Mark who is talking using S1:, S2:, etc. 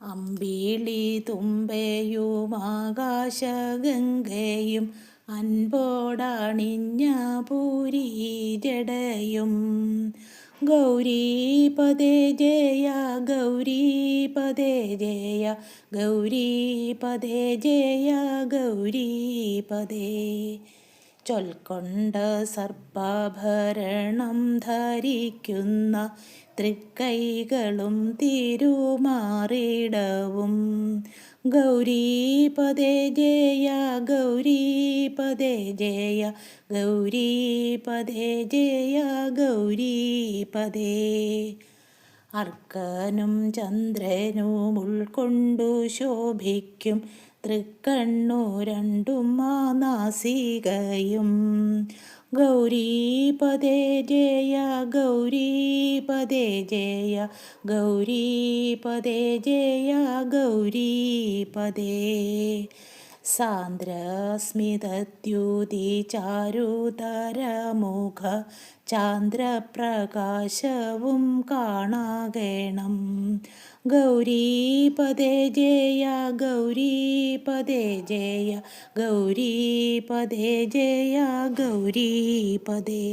S1: അമ്പിളി തുമ്പയും ആകാശഗംഗയും അൻപോടണിഞ്ഞ പൂരി ജടയും ഗൗരീപദേ ജയ ഗൗരീപദേ ജയ ഗൗരീപദേ ജയ ഗൗരീപദേ ചൊൽക്കൊണ്ട സർപ്പാഭരണം ധരിക്കുന്ന തൃക്കൈകളും തിരുമാറിടവും. ഗൗരീപദേ ജയ ഗൗരീപദേ ജയ ഗൗരീപദേ ജയ ഗൗരീപദേ അർക്കനും ചന്ദ്രനും ഉൾക്കൊണ്ടു ശോഭിക്കും തൃക്കണ്ണു രണ്ടും മാനാസികയും ഗൗരീപദേ ജയ ഗൗരീപദേ ജയ ഗൗരീപദേ ജയ ഗൗരീപദേ സാന്ദ്രസ്മിതദ്യൂതി ചാരുതരമുഖ ചാന്ദ്രപ്രകാശവും കാണാകണം ഗൗരീപദേ ജയ ഗൗരീപദേ ജയ ഗൗരീപദേ ജയ ഗൗരീപദേ